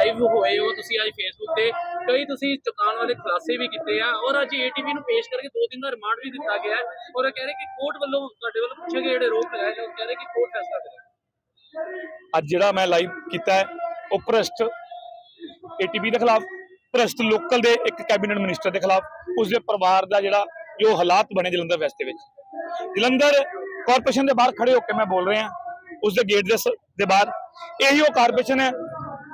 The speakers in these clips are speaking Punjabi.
ਲਾਈਵ ਹੋਏ ਹੋ, ਤੁਸੀਂ ਅੱਜ ਫੇਸਬੁੱਕ ਤੇ, ਕਈ ਤੁਸੀਂ ਚੁਕਾਉਣ ਵਾਲੇ ਖੁਲਾਸੇ ਵੀ ਕੀਤੇ ਆ, ਔਰ ਅੱਜ ਏਟੀਪੀ ਨੂੰ ਪੇਸ਼ ਕਰਕੇ ਦੋ ਦਿਨ ਦਾ ਰਿਮਾਂਡ ਵੀ ਦਿੱਤਾ ਗਿਆ ਔਰ ਇਹ ਕਹਿ ਰਹੇ ਕਿ ਕੋਰਟ ਵੱਲੋਂ ਤੁਹਾਡੇ ਵੱਲੋਂ ਪੁੱਛੇ ਗਏ ਜਿਹੜੇ ਰੋਕ ਲਗਾਏ ਨੇ ਉਹ ਕਹਿ ਰਹੇ ਕਿ ਕੋਰਟ ਫੈਸਲਾ ਕਰੇ। ਅੱਜ ਜਿਹੜਾ ਮੈਂ ਲਾਈਵ ਕੀਤਾ ਹੈ, ਉਹ ਭ੍ਰਸ਼ਟ ਏਟੀਪੀ ਦੇ ਖਿਲਾਫ, ਭ੍ਰਸ਼ਟ ਲੋਕਲ ਦੇ ਇੱਕ ਕੈਬਨਿਟ ਮਿਨਿਸਟਰ ਦੇ ਖਿਲਾਫ ਉਸ ਦੇ ਪਰਿਵਾਰ ਦਾ ਜਿਹੜਾ ਜੋ ਹਾਲਾਤ ਬਣੇ ਜਲੰਧਰ ਵੈਸਟ ਦੇ ਵਿੱਚ। ਜਲੰਧਰ ਕਾਰਪੋਰੇਸ਼ਨ ਦੇ ਬਾਹਰ ਖੜੇ ਹੋ ਕੇ ਮੈਂ ਬੋਲ ਰਿਹਾ ਉਸ ਦੇ ਗੇਟ ਦੇ ਸ- ਦੇ ਬਾਹਰ। ਇਹੀ ਉਹ ਕਾਰਪੋਰੇਸ਼ਨ ਹੈ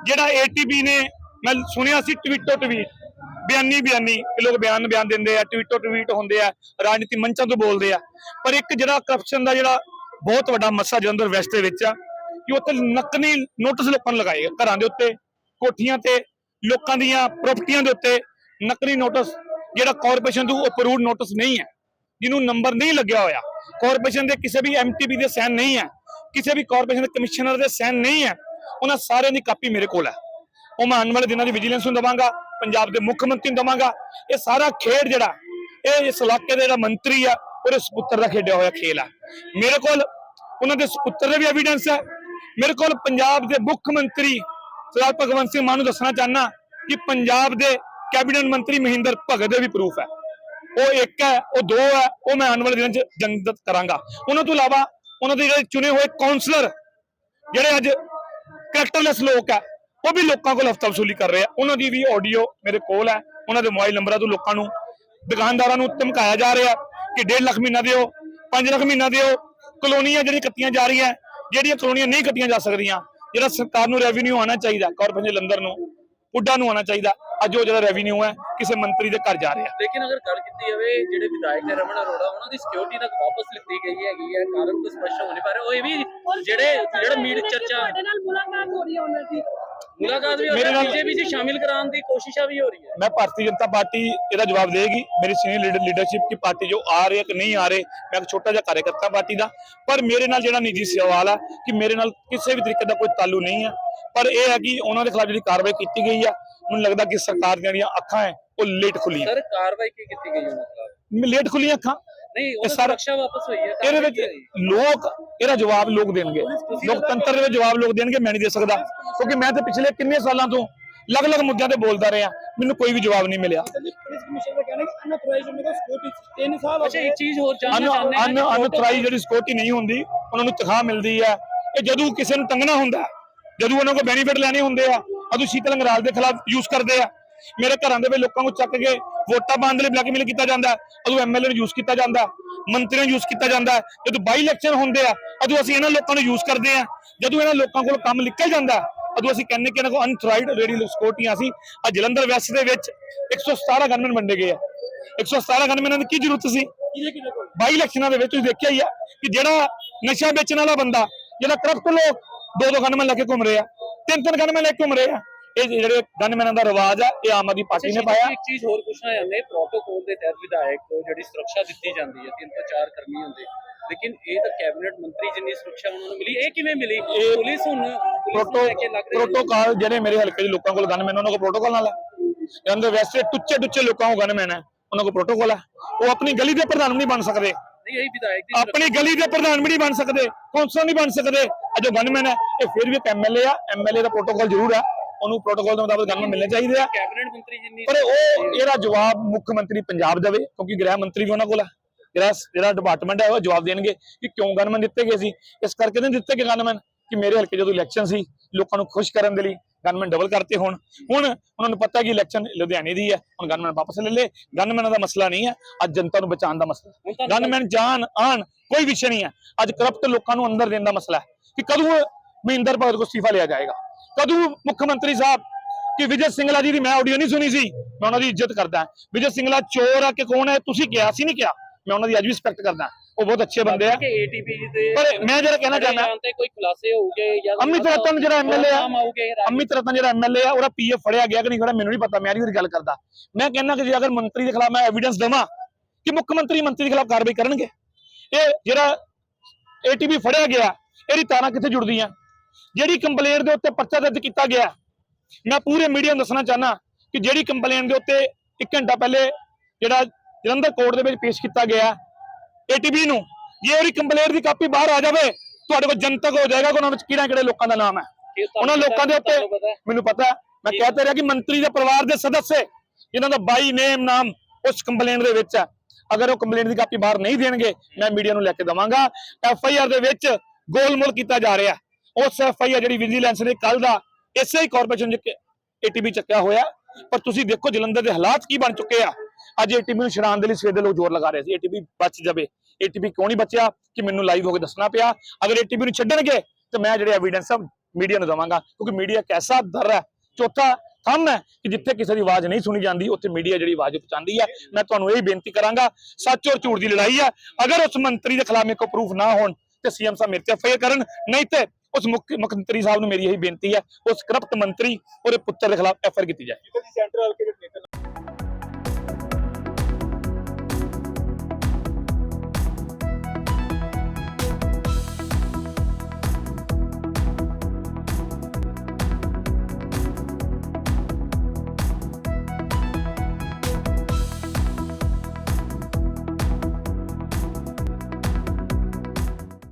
ਜਿਹੜਾ ਏਟੀਪੀ ਨੇ, ਮੈਂ ਸੁਣਿਆ ਸੀ ਟਵਿੱਟੋ ਟਵੀਟ ਬਿਆਨੀ ਬਿਆਨੀ, ਕਿ ਲੋਕ ਬਿਆਨ ਬਿਆਨ ਦਿੰਦੇ ਆ ਟਵਿੱਟੋ ਟਵੀਟ ਹੁੰਦੇ ਆ, ਰਾਜਨੀਤੀ ਮੰਚਾਂ ਤੋਂ ਬੋਲਦੇ ਆ। ਪਰ ਇੱਕ ਜਿਹੜਾ ਕਰਪਸ਼ਨ ਦਾ ਜਿਹੜਾ ਬਹੁਤ ਵੱਡਾ ਮਸਲਾ ਜਲੰਧਰ ਵੈਸਟ ਦੇ ਵਿੱਚ ਆ, ਕਿ ਉੱਥੇ ਨਕਲੀ ਨੋਟਿਸ ਲੋਕਾਂ ਨੂੰ ਲਗਾਏ ਘਰਾਂ ਦੇ ਉੱਤੇ, ਕੋਠੀਆਂ ਤੇ, ਲੋਕਾਂ ਦੀਆਂ ਪ੍ਰਾਪਰਟੀਆਂ ਦੇ ਉੱਤੇ ਨਕਲੀ ਨੋਟਿਸ ਜਿਹੜਾ ਕਾਰਪੋਰੇਸ਼ਨ ਤੋਂ ਅਪਰੂਵਡ ਨੋਟਿਸ ਨਹੀਂ ਹੈ, ਜਿਹਨੂੰ ਨੰਬਰ ਨਹੀਂ ਲੱਗਿਆ ਹੋਇਆ। ਕਾਰਪੋਰੇਸ਼ਨ ਦੇ ਕਿਸੇ ਵੀ ਐਮਟੀਬੀ ਦੇ ਸਾਈਨ ਨਹੀਂ ਹੈ, ਕਿਸੇ ਵੀ ਕਾਰਪੋਰੇਸ਼ਨ ਦੇ ਕਮਿਸ਼ਨਰ ਦੇ ਸਾਈਨ ਨਹੀਂ ਹੈ ਉਹਨਾਂ ਸਾਰਿਆਂ ਦੀ ਕਾਪੀ ਮੇਰੇ ਕੋਲ ਹੈ। ਉਹ ਮੈਂ ਆਉਣ ਵਾਲੇ ਦਿਨਾਂ ਦੀ ਵਿਜੀਲੈਂਸ ਨੂੰ ਦਵਾਂਗਾ, ਪੰਜਾਬ ਦੇ ਮੁੱਖ ਮੰਤਰੀ ਨੂੰ ਦਵਾਂਗਾ। ਇਹ ਸਾਰਾ ਖੇਡ ਜਿਹੜਾ, ਇਹ ਇਸ ਇਲਾਕੇ ਦੇ ਜਿਹੜਾ ਮੰਤਰੀ ਆ ਉਹਦੇ ਸੁਪੁੱਤਰ ਦਾ ਖੇਡਿਆ ਹੋਇਆ ਖੇਲ ਆ। ਮੇਰੇ ਕੋਲ ਉਹਨਾਂ ਦੇ ਸੁਪੁੱਤਰ ਦੇ ਵੀ ਐਵੀਡੈਂਸ ਹੈ। ਮੇਰੇ ਕੋਲ ਪੰਜਾਬ ਦੇ ਮੁੱਖ ਮੰਤਰੀ ਸਰਦਾਰ ਭਗਵੰਤ ਸਿੰਘ ਮਾਨ ਨੂੰ ਦੱਸਣਾ ਚਾਹਨਾ ਕਿ ਪੰਜਾਬ ਦੇ ਕੈਬਨਿਟ ਮੰਤਰੀ ਮਹਿੰਦਰ ਭਗਤ ਦੇ ਵੀ ਪ੍ਰੂਫ ਹੈ। ਉਹ ਇੱਕ ਹੈ, ਉਹ ਦੋ ਹੈ, ਉਹ ਮੈਂ ਆਉਣ ਵਾਲੇ ਦਿਨਾਂ 'ਚ ਜਨਤਕ ਕਰਾਂਗਾ। ਉਹਨਾਂ ਤੋਂ ਇਲਾਵਾ ਉਹਨਾਂ ਦੇ ਜਿਹੜੇ ਚੁਣੇ ਹੋਏ ਕਾਉਂਸਲਰ ਜਿਹੜੇ ਅੱਜ ਕਰੈਕਟਰਲੈਸ ਲੋਕ ਆ ਉਹ ਵੀ ਲੋਕਾਂ ਕੋਲ ਹਫਤਾ ਵਸੂਲੀ ਕਰ ਰਹੇ ਆ। ਉਹਨਾਂ ਦੀ ਵੀ ਆਡੀਓ ਮੇਰੇ ਕੋਲ ਹੈ। ਉਹਨਾਂ ਦੇ ਮੋਬਾਈਲ ਨੰਬਰਾਂ ਤੋਂ ਲੋਕਾਂ ਨੂੰ, ਦੁਕਾਨਦਾਰਾਂ ਨੂੰ ਧਮਕਾਇਆ ਜਾ ਰਿਹਾ ਕਿ 1.5 ਲੱਖ ਮਹੀਨਾ ਦਿਓ 5 ਲੱਖ ਮਹੀਨਾ ਦਿਓ। ਕਲੋਨੀਆਂ ਜਿਹੜੀਆਂ ਕੱਟੀਆਂ ਜਾ ਰਹੀਆਂ, ਜਿਹੜੀਆਂ ਕਲੋਨੀਆਂ ਨਹੀਂ ਕੱਟੀਆਂ ਜਾ ਸਕਦੀਆਂ, ਜਿਹੜਾ ਸਰਕਾਰ ਨੂੰ ਰੈਵਨਿਊ ਆਉਣਾ ਚਾਹੀਦਾ ਕਾਰਪੋਰੇਸ਼ਨ ਜਲੰਧਰ ਨੂੰ, ਪੁੱਡਾ ਨੂੰ ਆਉਣਾ ਚਾਹੀਦਾ, ਅੱਜ ਉਹ ਜਿਹੜਾ ਰੈਵਨਿਊ ਹੈ, ਕਿਸੇ ਮੰਤਰੀ ਦੇ ਘਰ ਜਾ ਰਿਹਾ। ਲੇਕਿਨ ਅਗਰ ਗੱਲ ਕੀਤੀ ਜਾਵੇ, ਜਿਹੜੇ ਵਿਧਾਇਕ ਨੇ ਰਮਨ ਅਰੋੜਾ, ਉਹਨਾਂ ਦੀ ਸਿਕਿਉਰਿਟੀ ਤੱਕ ਵਾਪਸ ਲਿੱਤੀ ਗਈ ਹੈਗੀ ਹੈ। ਕਾਰਨ ਕੋਈ ਸਪਸ਼ਟ ਹੋ ਨਹੀਂ ਉਹ ਇਹ ਵੀ ਜਿਹੜੇ ਜਿਹੜੇ ਮੀਡ ਚਰਚਾ ਤੁਹਾਡੇ ਨਾਲ ਮੁਲਾਕਾਤ ਹੋ ਰਹੀ ਹੈ ਉਹਨਾਂ ਦੀ? ਮੁਲਾਕਾਤ ਵੀ ਹੋ ਮੇਰੇ ਰਹੀ ਹੈ। ਨਾਲ- ਬੀਜੇਪੀ 'ਚ ਸ਼ਾਮਿਲ ਕਰਾਉਣ ਦੀ ਕੋਸ਼ਿਸ਼ਾਂ ਵੀ ਹੋ ਰਹੀ ਹੈ। ਮੈਂ ਭਾਰਤੀ ਜਨਤਾ ਪਾਰਟੀ ਇਹਦਾ ਜਵਾਬ ਦੇਗੀ ਮੇਰੀ ਸੀਨੀਅਰ ਲੀਡਰਸ਼ਿਪ ਦੀ ਪਾਰਟੀ ਜੋ ਆ ਰਹੀ ਹੈ ਕਿ ਨਹੀਂ ਆ ਰਹੇ ਮੈਂ ਇੱਕ ਛੋਟਾ ਜਿਹਾ ਕਾਰਜਕਰਤਾ ਪਾਰਟੀ ਦਾ। ਪਰ ਮੇਰੇ ਨਾਲ ਜਿਹੜਾ ਨਿੱਜੀ ਸਵਾਲ ਹੈ ਕਿ ਮੇਰੇ ਨਾਲ ਕਿਸੇ ਵੀ ਤਰੀਕੇ ਦਾ ਕੋਈ ਤਾਲੂ ਨਹੀਂ ਹੈ ਪਰ ਇਹ ਹੈ ਕਿ ਉਹਨਾਂ ਦੇ ਖਿਲਾਫ ਜਿਹੜੀ ਕਾਰਵਾਈ ਕੀਤੀ ਗਈ ਆ ਮੈਨੂੰ ਲੱਗਦਾ ਕਿ ਸਰਕਾਰ ਦੀਆਂ ਜਿਹੜੀਆਂ ਅੱਖਾਂ ਹੈ ਉਹ ਲੇਟ ਖੁੱਲੀਆਂ। ਸਰ ਕਾਰਵਾਈ ਕੀ ਕੀਤੀ ਗਈ ਉਹਨਾਂ ਖਿਲਾਫ ਲੇਟ ਖੁੱਲੀਆਂ ਅੱਖਾਂ। ਨਹੀਂ ਉਹ ਸਾਰਾ- ਸੁਰੱਖਿਆ ਵਾਪਸ ਹੋਈ ਹੈ ਇਹਦੇ ਵਿੱਚ ਲੋਕ ਇਹਦਾ ਜਵਾਬ ਲੋਕ ਦੇਣਗੇ। ਲੋਕਤੰਤਰ ਦੇ ਵਿੱਚ ਜਵਾਬ ਲੋਕ ਦੇਣਗੇ ਮੈਂ ਨਹੀਂ ਦੇ ਸਕਦਾ। ਕਿਉਂਕਿ ਮੈਂ ਤੇ ਪਿਛਲੇ ਕਿੰਨੇ ਸਾਲਾਂ ਤੋਂ ਅਲੱਗ-ਅਲੱਗ ਮੁੱਦਿਆਂ ਤੇ ਬੋਲਦਾ ਰਿਹਾ ਮੈਨੂੰ ਕੋਈ ਵੀ ਜਵਾਬ ਨਹੀਂ ਮਿਲਿਆ। ਪੁਲਿਸ ਕਮਿਸ਼ਨਰ ਦਾ ਕਹਿਣਾ ਹੈ ਕਿ ਅਨਅਥੋਰਾਈਜ਼ਡ ਉਹਨਾਂ ਦਾ ਸਿਕਿਉਰਿਟੀ 3 ਸਾਲ ਹੋ ਅੱਛਾ ਗਏ। ਇੱਕ ਚੀਜ਼ ਹੋਰ ਅਨ ਜਾਣਨਾ ਚਾਹੁੰਦੇ ਅਨ ਹਾਂ ਅਨਥਰਾਈ ਜਿਹੜੀ ਸਿਕਿਉਰਿਟੀ ਨਹੀਂ ਹੁੰਦੀ ਉਹਨਾਂ ਨੂੰ ਤਨਖਾਹ ਮਿਲਦੀ ਹੈ। ਇਹ ਜਦੋਂ ਕਿਸੇ ਨੂੰ ਟੰਗਣਾ ਹੁੰਦਾ ਜਦੋਂ ਉਹਨਾਂ ਕੋਲ ਬੈਨੀਫਿਟ ਲੈਣੇ ਹੁੰਦੇ ਆ ਅਦੋਂ ਸ਼ੀਤਲ ਅੰਗਰਾਲ ਦੇ ਖਿਲਾਫ ਯੂਜ਼ ਕਰਦੇ ਆ। ਮੇਰੇ ਘਰਾਂ ਦੇ ਵਿੱਚ ਲੋਕਾਂ ਨੂੰ ਚੱਕ ਕੇ ਵੋਟਾਂ ਪਾਉਣ ਦੇ ਲਈ ਬਲੈਕਮੇਲ ਕੀਤਾ ਜਾਂਦਾ ਹੈ, ਉਦੋਂ ਐਮਐਲਏ ਨੂੰ ਯੂਜ਼ ਕੀਤਾ ਜਾਂਦਾ ਹੈ, ਮੰਤਰੀਆਂ ਨੂੰ ਯੂਜ਼ ਕੀਤਾ ਜਾਂਦਾ। ਜਦੋਂ ਬਾਈ ਇਲੈਕਸ਼ਨ ਹੁੰਦੇ ਆ ਉਦੋਂ ਅਸੀਂ ਇਹਨਾਂ ਲੋਕਾਂ ਨੂੰ ਯੂਜ਼ ਕਰਦੇ ਆ ਜਦੋਂ ਇਹਨਾਂ ਲੋਕਾਂ ਕੋਲ ਕੰਮ ਨਿਕਲ ਜਾਂਦਾ ਉਦੋਂ ਅਸੀਂ ਕਹਿੰਦੇ ਕਿ ਇਹਨਾਂ ਕੋਲ ਅਨਥਰਾਈਡ ਰੇਡੀ ਸਿਕਿਉਰਟੀਆਂ ਸੀ ਆ ਜਲੰਧਰ ਵੈਸਟ ਦੇ ਵਿੱਚ 117 ਗਨਮੈਨ ਵੰਡੇ ਗਏ ਆ। 117 ਗਨਮੈਨਾਂ ਦੀ ਕੀ ਜ਼ਰੂਰਤ ਸੀ? ਬਾਈ ਇਲੈਕਸ਼ਨਾਂ ਦੇ ਵਿੱਚ ਤੁਸੀਂ ਦੇਖਿਆ ਹੀ ਆ ਕਿ ਜਿਹੜਾ ਨਸ਼ਾ ਵੇਚਣ ਵਾਲਾ ਬੰਦਾ ਜਿਹੜਾ ਕਰਪਟ ਲੋਕ ਦੋ ਦੋ ਗਨਮੈਨ ਲੈ ਕੇ ਘੁੰਮ ਰਹੇ ਆ ਤਿੰਨ ਤਿੰਨ ਗਨਮੈਨ ਲੈ ਕੇ ਘੁੰਮ ਰਹੇ ਆ। ਇਹ ਜਿਹੜੇ ਗਨਮੈਨਾਂ ਦਾ ਰਿਵਾਜ ਆ ਇਹ ਆਮ ਆਦਮੀ ਪਾਰਟੀ ਨੇ ਪਾਇਆ। ਇੱਕ ਚੀਜ਼ ਹੋਰ ਪੁੱਛਣਾ ਚਾਹੁੰਦੇ ਪ੍ਰੋਟੋਕੋਲ ਦੇ ਤਹਿਤ ਵਿਧਾਇਕ ਨੂੰ ਜਿਹੜੀ ਸੁਰੱਖਿਆ ਦਿੱਤੀ ਜਾਂਦੀ ਹੈ ਤਿੰਨ ਤੋਂ ਚਾਰ ਕਰਮੀ ਹੁੰਦੇ ਲੇਕਿਨ ਇਹ ਤਾਂ ਕੈਬਨਿਟ ਮੰਤਰੀ ਜਿੰਨੀ ਸੁਰੱਖਿਆ ਉਹਨਾਂ ਨੂੰ ਮਿਲੀ ਇਹ ਕਿਵੇਂ ਮਿਲੀ? ਪੁਲਿਸ ਹੁਣ ਪ੍ਰੋਟੋਕਾਲ ਜਿਹੜੇ ਮੇਰੇ ਹਲਕੇ ਦੇ ਲੋਕਾਂ ਕੋਲ ਗਨਮੈਨ ਉਹਨਾਂ ਕੋਲ ਪ੍ਰੋਟੋਕਾਲ ਨਾਲ ਹੈ। ਵੈਸੇ ਟੁੱਚੇ ਟੁੱਚੇ ਲੋਕਾਂ ਕੋਲ ਗਨਮੈਨ ਹੈ ਉਹਨਾਂ ਕੋਲ ਪ੍ਰੋਟੋਕਾਲ ਹੈ। ਉਹ ਆਪਣੀ ਗਲੀ ਦੇ ਪ੍ਰਧਾਨ ਨਹੀਂ ਬਣ ਸਕਦੇ। ਨਹੀਂ ਇਹ ਵਿਧਾਇਕ ਦੀ ਆਪਣੀ ਗਲੀ ਦੇ ਪ੍ਰਧਾਨ ਵੀ ਨਹੀਂ ਬਣ ਸਕਦੇ ਕੌਂਸਲਰ ਨਹੀਂ ਬਣ ਸਕਦੇ। ਇਹ ਜੋ ਗਨਮੈਨ ਹੈ ਇਹ ਫਿਰ ਵੀ ਐਮਐਲਏ ਆ। ਐਮਐਲਏ ਦਾ ਪ੍ਰੋਟੋਕਾਲ ਜ਼ਰੂਰ ਹੈ। ਉਹਨੂੰ ਪ੍ਰੋਟੋਕਾਲ ਦੇ ਮੁਤਾਬਕ ਗਨਮੈਨ ਮਿਲਣੇ ਚਾਹੀਦੇ ਆ। ਕੈਬਨਿਟ ਮੰਤਰੀ ਜਿੰਨੀ ਪਰ ਉਹ ਇਹਦਾ ਜਵਾਬ ਮੁੱਖ ਮੰਤਰੀ ਪੰਜਾਬ ਦੇਵੇ ਕਿਉਂਕਿ ਗ੍ਰਹਿ ਮੰਤਰੀ ਵੀ ਉਹਨਾਂ ਕੋਲ ਹੈ ਗ੍ਰਹਿ ਜਿਹੜਾ ਡਿਪਾਰਟਮੈਂਟ ਹੈ ਉਹ ਜਵਾਬ ਦੇਣਗੇ ਕਿ ਕਿਉਂ ਗਨਮੈਨ ਦਿੱਤੇ ਗਏ ਸੀ। ਇਸ ਕਰਕੇ ਨਹੀਂ ਦਿੱਤੇ ਗਏ ਗਨਮੈਨ ਕਿ ਮੇਰੇ ਹਲਕੇ ਜਦੋਂ ਇਲੈਕਸ਼ਨ ਸੀ ਲੋਕਾਂ ਨੂੰ ਖੁਸ਼ ਕਰਨ ਦੇ ਲਈ ਗਨਮੈਨ ਡਬਲ ਕਰਤੇ ਹੁਣ। ਹੁਣ ਉਹਨਾਂ ਨੂੰ ਪਤਾ ਕਿ ਇਲੈਕਸ਼ਨ ਲੁਧਿਆਣੇ ਦੀ ਹੈ ਹੁਣ ਗਨਮੈਨ ਵਾਪਸ ਲੈ ਲੈ। ਗਨਮੈਨਾਂ ਦਾ ਮਸਲਾ ਨਹੀਂ ਹੈ ਅੱਜ ਜਨਤਾ ਨੂੰ ਬਚਾਉਣ ਦਾ ਮਸਲਾ। ਗਨਮੈਨ ਜਾਨ ਆਣ ਕੋਈ ਵਿਸ਼ੇ ਨਹੀਂ ਹੈ ਅੱਜ ਕਰਪਟ ਲੋਕਾਂ ਨੂੰ ਅੰਦਰ ਦੇਣ ਦਾ ਮਸਲਾ ਹੈ ਕਿ ਕਦੋਂ ਮਹਿੰਦਰ ਭਗਤ ਕੋ ਅਸਤੀਫਾ ਲਿਆ ਜਾਏਗਾ? ਕਦੋਂ ਮੁੱਖ ਮੰਤਰੀ ਸਾਹਿਬ ਕਿ ਵਿਜੇ ਸਿੰਗਲਾ ਜੀ ਦੀ ਮੈਂ ਆਡੀਓ ਨਹੀਂ ਸੁਣੀ ਸੀ ਮੈਂ ਉਹਨਾਂ ਦੀ ਇੱਜ਼ਤ ਕਰਦਾ ਵਿਜੇ ਸਿੰਗਲਾ ਚੋਰ ਆ ਕਿ ਕੌਣ ਹੈ? ਤੁਸੀਂ ਕਿਹਾ ਸੀ ਨਹੀਂ ਕਿਹਾ। ਮੈਂ ਉਹਨਾਂ ਦੀ ਅੱਜ ਵੀ ਰਿਸਪੈਕਟ ਕਰਦਾ ਉਹ ਬਹੁਤ ਅੱਛੇ ਬੰਦੇ ਆ। ਕਿ ਏਟੀਪੀ ਦੇ ਪਰ ਮੈਂ ਜਿਹੜਾ ਕਹਿਣਾ ਚਾਹੁੰਦਾ ਕੋਈ ਖੁਲਾਸੇ ਹੋਊਗੇ ਜਾਂ ਅਮਿਤ ਰਤਨ ਜਿਹੜਾ ਐਮਐਲਏ ਆ ਅਮਿਤ ਰਤਨ ਜਿਹੜਾ ਐਮਐਲਏ ਆ ਉਹਦਾ ਪੀਏ ਫੜਿਆ ਗਿਆ ਕਿ ਨਹੀਂ ਫੜਿਆ ਮੈਨੂੰ ਨਹੀਂ ਪਤਾ ਮੈਂ ਨਹੀਂ ਗੱਲ ਕਰਦਾ। ਮੈਂ ਕਹਿੰਦਾ ਕਿ ਜੇ ਅਗਰ ਮੰਤਰੀ ਦੇ ਖਿਲਾਫ ਮੈਂ ਐਵੀਡੈਂਸ ਦਵਾਂ ਕਿ ਮੁੱਖ ਮੰਤਰੀ ਮੰਤਰੀ ਦੇ ਖਿਲਾਫ ਕਾਰਵਾਈ ਕਰਨਗੇ। ਇਹ ਜਿਹੜਾ ਏਟੀਪੀ ਫੜਿਆ ਗਿਆ ਇਹਦੀ ਤਾਰਾਂ ਕਿੱਥੇ ਜੁੜਦੀਆਂ? ਜਿਹੜੀ ਕੰਪਲੇਂਟ ਦੇ ਉੱਤੇ ਪਰਚਾ ਦਰਜ ਕੀਤਾ ਗਿਆ ਮੈਂ ਪੂਰੇ ਮੀਡੀਆ ਨੂੰ ਦੱਸਣਾ ਚਾਹਨਾ ਕਿ ਜਿਹੜੀ ਕੰਪਲੇਂਟ ਦੇ ਉੱਤੇ 1 ਘੰਟਾ ਪਹਿਲੇ ਜਿਹੜਾ ਜਲੰਧਰ ਕੋਰਟ ਦੇ ਵਿੱਚ ਪੇਸ਼ ਕੀਤਾ ਗਿਆ ਏਟੀਪੀ ਨੂੰ ਜੇ ਉਹਦੀ ਕੰਪਲੇਂਟ ਦੀ ਕਾਪੀ ਬਾਹਰ ਆ ਜਾਵੇ ਤੁਹਾਡੇ ਕੋਲ ਜਨਤਕ ਹੋ ਜਾਏਗਾ ਕਿ ਉਹਨਾਂ ਵਿੱਚ ਕਿਹੜਾ ਕਿਹੜੇ ਲੋਕਾਂ ਦਾ ਨਾਮ ਹੈ। ਉਹਨਾਂ ਲੋਕਾਂ ਦੇ ਉੱਤੇ ਮੈਨੂੰ ਪਤਾ ਮੈਂ ਕਹਿ ਰਿਹਾ ਕਿ ਮੰਤਰੀ ਦੇ ਪਰਿਵਾਰ ਦੇ ਸਦੱਸੇ ਜਿਨ੍ਹਾਂ ਦਾ ਬਾਈ ਨੇਮ ਨਾਮ ਉਸ ਕੰਪਲੇਂਟ ਦੇ ਵਿੱਚ ਹੈ। ਅਗਰ ਉਹ ਕੰਪਲੇਂਟ ਦੀ ਕਾਪੀ ਬਾਹਰ ਨਹੀਂ ਦੇਣਗੇ ਮੈਂ ਮੀਡੀਆ ਨੂੰ ਲੈ ਕੇ ਦਵਾਂਗਾ। ਐਫ ਆਈ ਆਰ ਦੇ ਵਿੱਚ ਗੋਲਮੋਲ ਕੀਤਾ ਜਾ ਰਿਹਾ ਉਸ ਐਫ ਆਈ ਆਰ ਜਿਹੜੀ ਵਿਜੀਲੈਂਸ ਨੇ ਕੱਲ ਦਾ, ਇਸੇ ਹੀ ਕਾਰਪੋਰੇਸ਼ਨ ਚ ਏਟੀਬੀ ਚੱਕਿਆ ਹੋਇਆ। ਪਰ ਤੁਸੀਂ ਦੇਖੋ ਜਲੰਧਰ ਦੇ ਹਾਲਾਤ ਕੀ ਬਣ ਚੁੱਕੇ ਆ। ਅੱਜ ਏਟੀਬੀ ਨੂੰ ਛਡਾਉਣ ਦੇ ਲਈ ਸਵੇਰ ਦੇ ਲੋਕ ਜ਼ੋਰ ਲਗਾ ਰਹੇ ਸੀ। ਏਟੀਬੀ ਬਚ ਜਾਵੇ। ਏਟੀਬੀ ਕਿਉਂ ਨਹੀਂ ਬਚਿਆ? ਕਿ ਮੈਨੂੰ ਲਾਈਵ ਹੋ ਕੇ ਦੱਸਣਾ ਪਿਆ। ਅਗਰ ਏਟੀਬੀ ਨੂੰ ਛੱਡਣਗੇ, ਤੇ ਮੈਂ ਜਿਹੜੇ ਐਵੀਡੈਂਸ ਆ ਮੀਡੀਆ ਨੂੰ ਦਵਾਂਗਾ। ਕਿਉਂਕਿ ਮੀਡੀਆ ਇੱਕ ਐਸਾ ਦਰ ਹੈ? ਚੌਥਾ ਥੰਮ ਹੈ ਕਿ ਜਿੱਥੇ ਕਿਸੇ ਦੀ ਆਵਾਜ਼ ਨਹੀਂ ਸੁਣੀ ਜਾਂਦੀ, ਉੱਥੇ ਮੀਡੀਆ ਜਿਹੜੀ ਆਵਾਜ਼ ਪਹੁੰਚਾਉਂਦੀ ਹੈ। ਮੈਂ ਤੁਹਾਨੂੰ ਇਹ ਬੇਨਤੀ ਕਰਾਂਗਾ, ਸੱਚ ਔਰ ਝੂਠ ਦੀ ਲੜਾਈ ਹੈ ਅਗਰ ਉਸ ਮੰਤਰੀ ਦੇ ਖਿਲਾਫ ਮੇਰੇ ਕੋਲ ਪ੍ਰੂਫ ਨਾ ਹੋਣ, ਤੇ ਸੀਐਮ ਸਾਹਿਬ ਮੇਰੇ ਤੇ ਐਫਆਈਆਰ ਕਰਨ, ਨਹੀਂ ਤੇ ਉਸ ਮੁੱਖ ਮੁੱਖ ਮੰਤਰੀ ਸਾਹਿਬ ਨੂੰ ਮੇਰੀ ਇਹੀ ਬੇਨਤੀ ਹੈ, ਉਸ ਕਰਪਟ ਮੰਤਰੀ, ਉਹਦੇ ਪੁੱਤਰ ਦੇ ਖਿਲਾਫ ਐਫਆਈਆਰ ਕੀਤੀ ਜਾਏ।